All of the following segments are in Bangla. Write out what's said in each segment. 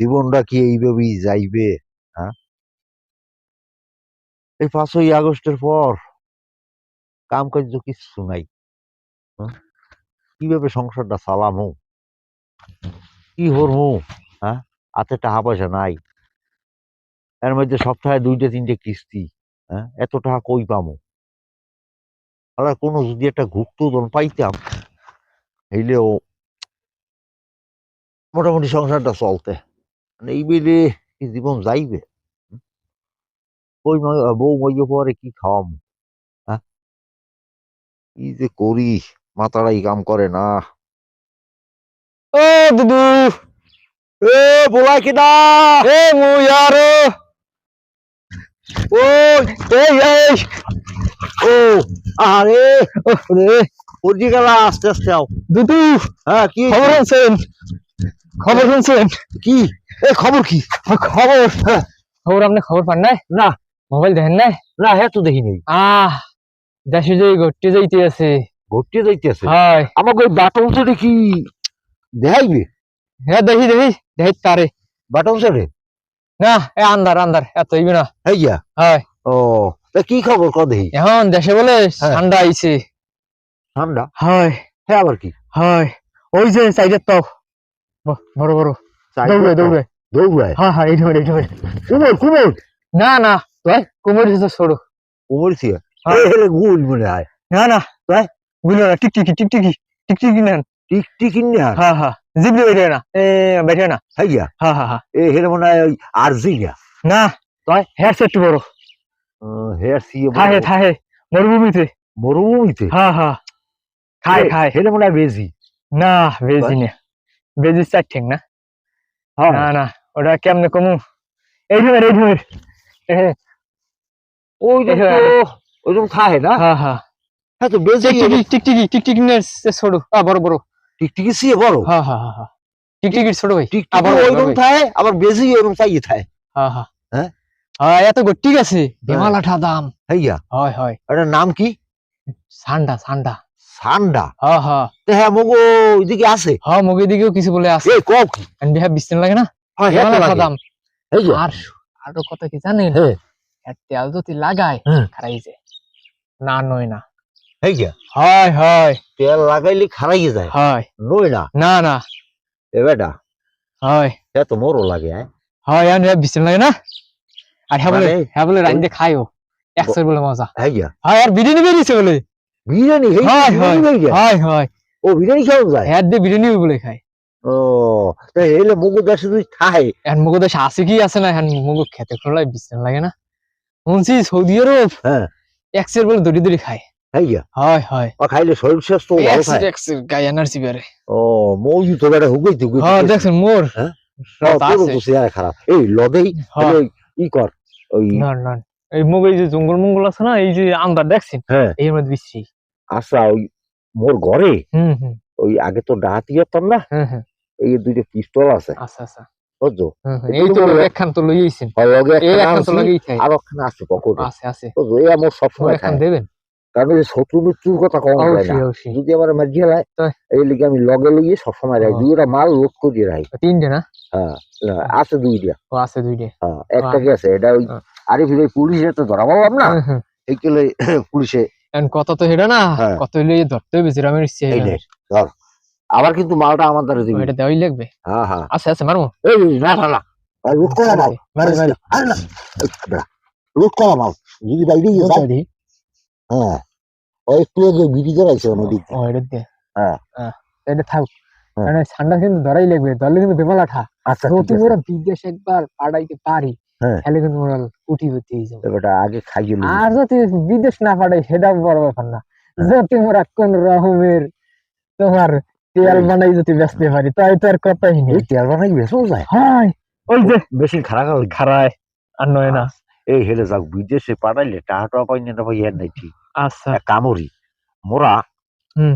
জীবনটা কি এইভাবেই যাইবে হ্যাঁ? এই পাঁচই আগস্টের পর কাম কার্য কিচ্ছু নাই হ্যাঁ? কীভাবে সংসারটা চালামু? কি হরমু হ্যাঁ? হাতে টাকা পয়সা নাই। এর মধ্যে সপ্তাহে দুইটা, তিনটে কিস্তি হ্যাঁ? এত টাকা কই পামু? আর কোনো যদি একটা গুপ্তধন পাইতাম, হইলেও মোটামুটি সংসারটা চলতে। মানে এই বেলে কি জীবন যাইবে? ওই বউ মইয়ে পরে কি খাওয়াম? হ্যাঁ কি যে করি? মাথাটাই কাম করে না। ও দুদু! এ কিনা এ মু ইয়ারো ওই এই এই ও আরে রে পড়ছি গেলা আস্তে আস্তে আও। দুদু! হ্যাঁ কি? খবর শুনছেন খবর শুনছেন? কি? এ খবর কি? খবর? খবর আপনি খবর পান নাই? না। মোবাইল দেখেন নাই? না হ্যাঁ তো দেখি নেই। আহ দেশে যে ঘটতে যাইতে আছে। ঘুরতে যাইতেছে হয়। আমাকে ওই বাটন সেটে কি দেখাইবে? হ্যাঁ দেখি দেখি দেখি তারে। বাটন সেটে না এ আন্দার আন্দার এত হইবে না। হইয়া? হয়। ও তা কি খবর ক দেখি? এখন দেশে বলে হ্যাঁ। ঠান্ডা আইছে। ঠান্ডা? হয়। হ্যাঁ আবার কি? হয়। ওই যে সাইডের তো বড় বড়। দৌড়ে দৌড়ে। দৌড়ায় হ্যাঁ হ্যাঁ এইটা এইটা কুমোর কুমোর। না না তুই কোমর হিসেবে ছোড়ো কুমোর ছিয়া হ্যাঁ। গুল মনে হয়। না না তুই বুঝলো না টিকটিকি টিকটিকি টিকটিকি নেন টিক টিক ইন্নে আর হ্যাঁ হ্যাঁ জিবলি বেটে না। এ বেটে না। হ্যাঁ হ্যাঁ হ্যাঁ। এ হেরে মনে হয় ওই আর্জিনিয়া না। তুই হেয়ার সেট বড় হেয়ার সিয়ে থাহে থাহে মরুভূমিতে। মরুভূমিতে? হ্যাঁ হ্যাঁ। খায় খায় হেরে মনে হয় বেজি। না বেজি না। বেজি চার ঠিক না। না না ওটা কেমনে কমু? এই ধর এই ধর। ওই তো ওই রকম থাহে না? হ্যাঁ হ্যাঁ। হ্যাঁ তো বেজি টিকটিকি টিকটিকি টিকটিকি নে ছোট আ বড় বড়। টিকটিকি সিয়ে বড়? হ্যাঁ হ্যাঁ হ্যাঁ হ্যাঁ। টিকটিকি ছোট ভাই। আবার ওই রকম। থাহে আবার বেজি ওই রকম থাহে হ্যাঁ হ্যাঁ। হ্যাঁ? হ্যাঁ এত গো ঠিক আছে। বেমালাঠা দাম হইয়া হয় হয় এটার নাম কি? সান্ডা সান্ডা। সান্ডা। তো হ্যাঁ মগো ওইদিকে আছে হ্যাঁ মুগের দিকেও কিছু বলে আছে এই কক আমি বিহা বিস্তার লাগে না? হ্যাঁ হ্যাঁ লাগে। দাম এই যে। আর আরও কথা কি জানেন হ্যাঁ। তেল যদি লাগায় হুম। খারাইছে না নয় না। এই যে। হয় হয়। তেল লাগাইলে খারাইয়ে যায়। হয়। নই না। না না। এ বেটা। হয়। তো মোরও লাগে হ্যাঁ আর বিস্তার লাগে না? আর হ্যাঁ বলে মানে হ্যাঁ বলে রাইন্দে খাইও। একশো বলে মজা। হ্যাঁ হয় আর বিরিয়ানি বেরিয়েছে বলে? বিরিয়ানি হয়, হয়ে? হয় ও বিরিয়ানি খাওয়া যায়? হ্যাঁ দিয়ে বিরিয়ানি বলে খায়। ও তা এলে মগো দেশে তুই খায়? এখন মুগো দেশে আছে কি আছে না এখন মুগো খেতে খোলাই লাগে না। শুনছি সৌদি আরব হ্যাঁ। একসের বলে দড়ি দড়ি খায়। হ্যাঁ ও খাইলে শরীর স্বাস্থ্য ভালো একসের খায়? একসের এনার্জি বেড়ে। ও মৌজি তো বেটা হুগই তো হ্যাঁ দেখছেন মোর হ্যাঁ? খারাপ। এই লদেই ই কর ওই না না। এই মুগ এই যে জঙ্গল মঙ্গল আছে না এই যে আন্দার দেখছেন? হ্যাঁ। এর মধ্যে বিশ্রী। আচ্ছা ওই মোর ঘরে? ওই আগে তো ডাহাতি যেতাম না? হুম হুম এই দুইটা পিস্তল আছে। আচ্ছা আচ্ছা। বুঝছ? হুম, হুম, এগুলো এই তো একখান তো লইয়েছেন আর লগে এই একখান তো আনছি, লগেই আর ওখানে আছে পকেটে। আছে আছে। বুঝছ? এই আমার মোর সবসময় একখান দেবেন? কারণ এই শত্রু মৃত্যুর কথা কম যায় না। অবশ্যই অবশ্যই। যদি আমার মাঝিয়ে লাই এই লিগে আমি লগে লইয়ে সবসময় রাখি ও। দুইটা মাল লোড করিয়ে রাখি তিনটে না? হ্যাঁ আছে দুইটা। ও আছে দুইটে। হ্যাঁ একটা কি আছে? এটা ওই হ্যাঁ। আরে ফিরে পুলিশে তো ধরা পাবো না। এই পুলিশে কত তো হেডা না হ্যাঁ। কত হইলে ধরতে হবে জিরামের ইচ্ছে ধর। আবার কিন্তু মালটা আমার দ্বারা দিবি। এটা দেওয়াই লাগবে। হ্যাঁ হ্যাঁ। আছে মারমু। এই না না না। আর লুট করা মাল। মারি, মারি। আরে না। এই, করা মাল। যদি বাইরে গিয়ে যায়, হ্যাঁ। ওই ও এটা দে। হ্যাঁ। এটা থাক। মানে ঠান্ডা কিন্তু ধরাই লাগবে ধরলে কিন্তু বেমালাঠা আচ্ছা ঠিক বিদেশ একবার পাঠাইতে পারি। তাহলে কিন্তু উঠি যাবে। এবারটা আগে খাইয়ে আর যদি বিদেশ না পাঠাই সেটা বড় ব্যাপার না। হ্যাঁ। যদি ওরা কোন রকমের তোমার তেল হ্যাঁ। বানাই যদি বেচতে পারি তাই তো আর কথাই নেই। তেল বানাই বেসও যায়। হয়। ওই যে বেশি খারাপ খারায় আর নয় না। এই হেলে যাক বিদেশে পাঠাইলে টাকা টাকা পাই না পাই এর নাই ঠিক। আচ্ছা। কামড়ি মোরা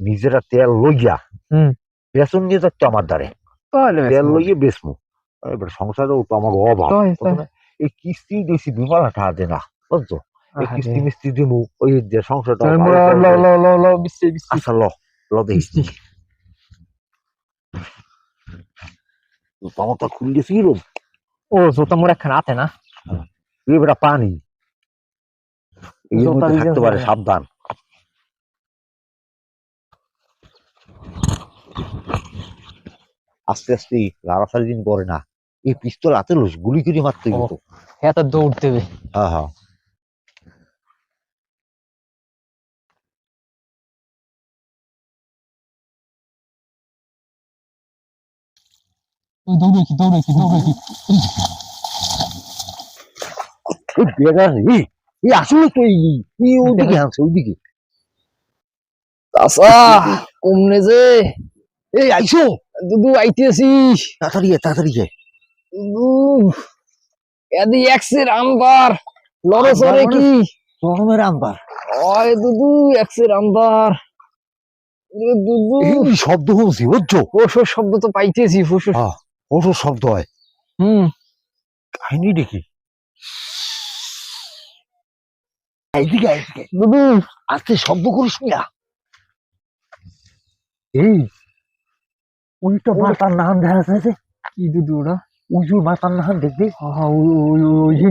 নিজেরা তেল লইয়া হুম। বেসন নিয়ে যাচ্ছে আমার দ্বারে। তেল লইয়ে বেসমু এবার সংসারেও তো আমাকে অভাব। এই কিস্তি দিয়েছি বিমাল টাকা দে না বুঝছ এই কিস্তি মিস্তি দিমু ওই যে সংসারটা ল ল আচ্ছা খুলে ও জোতা মোর একখান আছে না এবারে পানি থাকতে পারে সাবধান আস্তে আস্তে লাড়াছাড়ি দিন করে না এই পিস্তল হাতে লোস গুলি করে মারতে। হতো হ্যাঁ তো দৌড় দেবে। হ্যাঁ হ্যাঁ। দৌড়ে কি দৌড়ে কি দৌড়ে কি? এই বেড়া এই এই আসলে তো এই এই ওইদিকে আনছে ওইদিকে। চাচা কমনে যে। এই আইসো। দুদু আইতেছি তাড়াতাড়ি তাড়াতাড়ি যায় এদি এক্সের আম্বার। লড়ে চড়ে কি গরমের আম্বার। ওই দুদু এক্সের আম্বার। ওরে দুদু। এই শব্দ বুঝছ? ফুসুর শব্দ তো পাইতেছি ফুসুর। ওষুধ শব্দ হয়। হুম। কাহিনী দেখি। এইদিকে এইদিকে। দুদু। আস্তে শব্দ করিস না। এই ওইটা মাতার নাম দেখা যাচ্ছে। কি দুদু ওরা ওই যে মাতার নাম দেখবি হা হা ওই ওই ওই ওই যে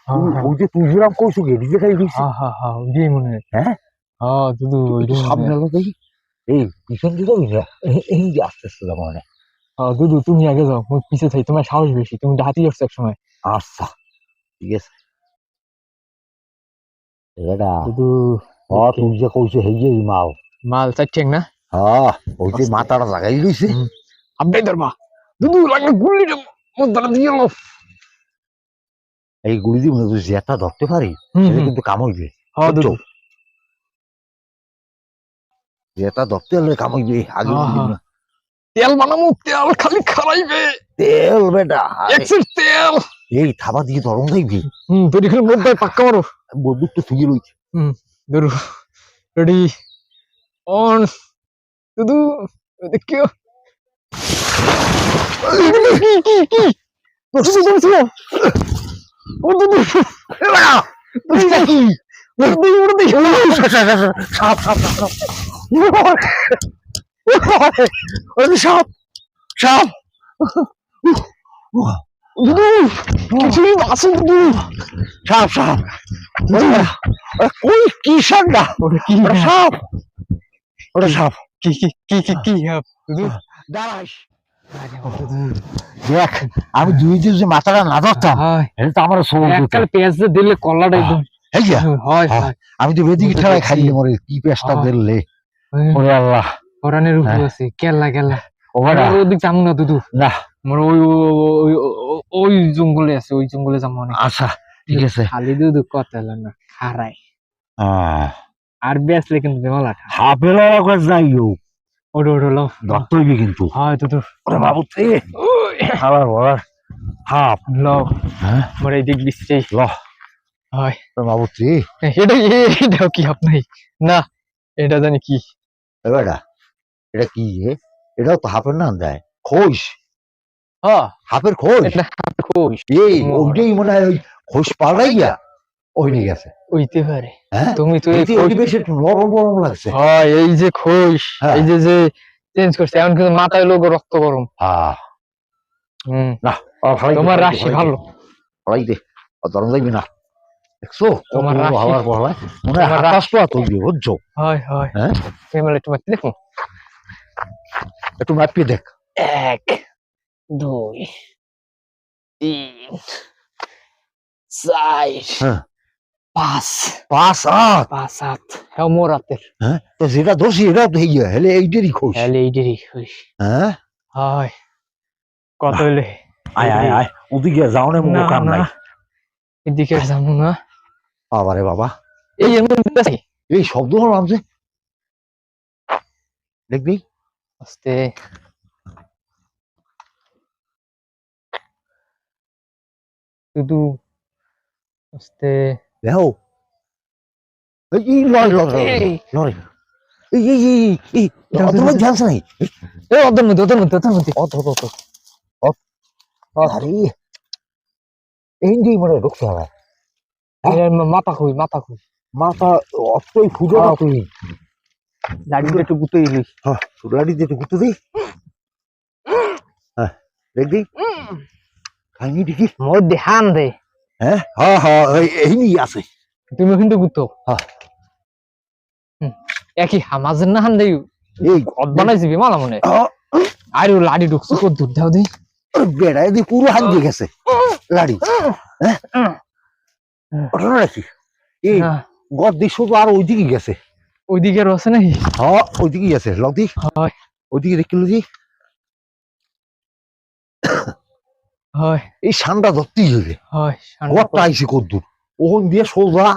হ্যাঁ, হ্যাঁ। ওই যে তুই যেরাম কইছো গেলি যে খাই দিছি হা হা হা ওই যে মনে হয় হ্যাঁ? হ্যাঁ দুদু ওই যে মনে সামনে হয়। এলো দেখি এই পিছন দিকে যাবি না এই- এই যে আস্তে আস্তে যাব মানে হ্যাঁ দুদু তুমি আগে যাও মুখ পিছে থাই তোমার সাহস বেশি তুমি ডাহাতি করছ এক সময় আচ্ছা ঠিক আছে এটা দুদু হ তুই যে কইছো হেই যে এই মাল মাল চাচ্ছেন না হ্যাঁ ওই যে আস্তে। মাথাটা লাগাই লইছে আপডেট ধরবা দুদু লাগলে গুলি মুদ্রা দিয়ে এই গুলি দিয়ে ধরতে পারি? সেটা কিন্তু কাম হইবে হ্যাঁ ধরতে হলে কাম হইবে আগে। তেল বানামু তেল খালি খারাইবে। তেল বেটা এক্সের তেল। এই থাবা দিয়ে ধরন দেখবি হুম তোর এখানে পাক্কা মারো। বন্দুক তো থুয়ে লইছে দুদু রেডি অন দুদু কি কি কি দুদু দুদু ও দুদু এ বেটা, দুদু কি দুদু উড়ে সাপ সাপ সাপ কই কি সাপ ওরে সাপ কি কি কি কি কি হ্যাঁ দেখ আমি দুই দিন যে মাথাটা না ধরতাম এটা তো আমার সব পেঁয়াজ দিলে কলাটা একদম হয় হ্যাঁ। হয়। আমি তো বেদিকে পারছি। খাইলে মরে কি হ্যাঁ। দিলে? ওরে আল্লাহ। কোরআনের উপর। আছে ওই যাব না দুদু। না। জঙ্গলে আছে ওই জঙ্গলে যাব অনেক। আচ্ছা ঠিক আছে। খালি দুদু কথা হলো না খারাই। আর বেসলে কিন্তু বেমালা খা হাফের যাই হোক। ওটো ওটো লো ধরতে হইবে কিন্তু। হয় দুদু ওরে বাবু রে খাবার বলার হাফ। লো হ্যাঁ? দিক বিশ্বে ল হয়। ওরে বাবু রে এটা এটাও কি আপনাই না এটা জানি কি। এবারটা এটা কি এ? এটাও তো হাফের নাম দেয়। খোস হ্যাঁ। হাফের খোস এটা খোশ। এই ওইটাই মনে হয় ওই খোস পাল্টাই গিয়া ওই নিয়ে গেছে। হইতে পারে। হ্যাঁ? তুমি তো এই যে- খোশ এই একটু নরম নরম লাগছে। হয় এই যে খোশ হ্যাঁ। এই যে যে চেঞ্জ করছে এখন কিন্তু মাথায় লোক রক্ত গরম। হ্যাঁ হুম। না তোমার রাশি ভালো। ভালাই দে না। দেখছ? তোমার হাওয়ার মনে হয় আকাশ বুঝছ? হয় হয়। হ্যাঁ? দেখো। একটু মাপিয়ে দেখ। এক দুই তিন চার হ্যাঁ। পাঁচ। পাঁচ আট। পাঁচ সাত হ্যাঁ মোর হ্যাঁ তো যেটা ধরছি এটা তো হেলে এইটারই খোস তাহলে এই দেরি হ্যাঁ হয়। কত হইলে? আয় আয় আয়। ওদিকে যাও না মুখ কাম নাই? এদিকে যাব না। বাবা। রে বাবা এই মধ্যে এই শব্দ হলাম যে। দেখবি। আস্তে। শুধু আস্তে। দেখো এই এই লড়ে লড়ে এই, এই এই এই এই দাও, অত দাও, মধ্যে আছে নাই এই ওদের মধ্যে ওদের মধ্যে ওদের মধ্যে অত অত অত আরে এই যে মনে ঢুকছে মা- মাথা খুই মাথা খুই মাথা অতই ফুটো তুই দাড়িটা একটু গুতেই লই হ্যাঁ চুলাড়ি একটু ঘুরতে দিই হ্যাঁ দেখবি খাইনি দেখি মোর দেহান দে হ্যাঁ হ্যাঁ হ্যাঁ এই- এই নিয়ে আছে। তুমি কিন্তু গুতো হ্যাঁ। একই হামাজের না হান দেই এই অদ্বানাই যাবি মালা মনে আহ, আর ও লাডি ঢুকছে কত দূর দাও দেই। বেড়ায় দিয়ে পুরো হাত দিয়ে গেছে। লাড়ি। হ্যাঁ ঘটনা নাকি এই হ্যাঁ, গদ দিয়ে শুধু আর ওইদিকে গেছে। ওইদিকে রয়েছে নাকি? হ্যাঁ ওইদিকে গেছে লগ দি। হয়। ওইদিকে দেখিল দি। হয়। এই সানটা ধরতেই হবে হয় আইসি কদ্দুর। ওখান দিয়ে সোজা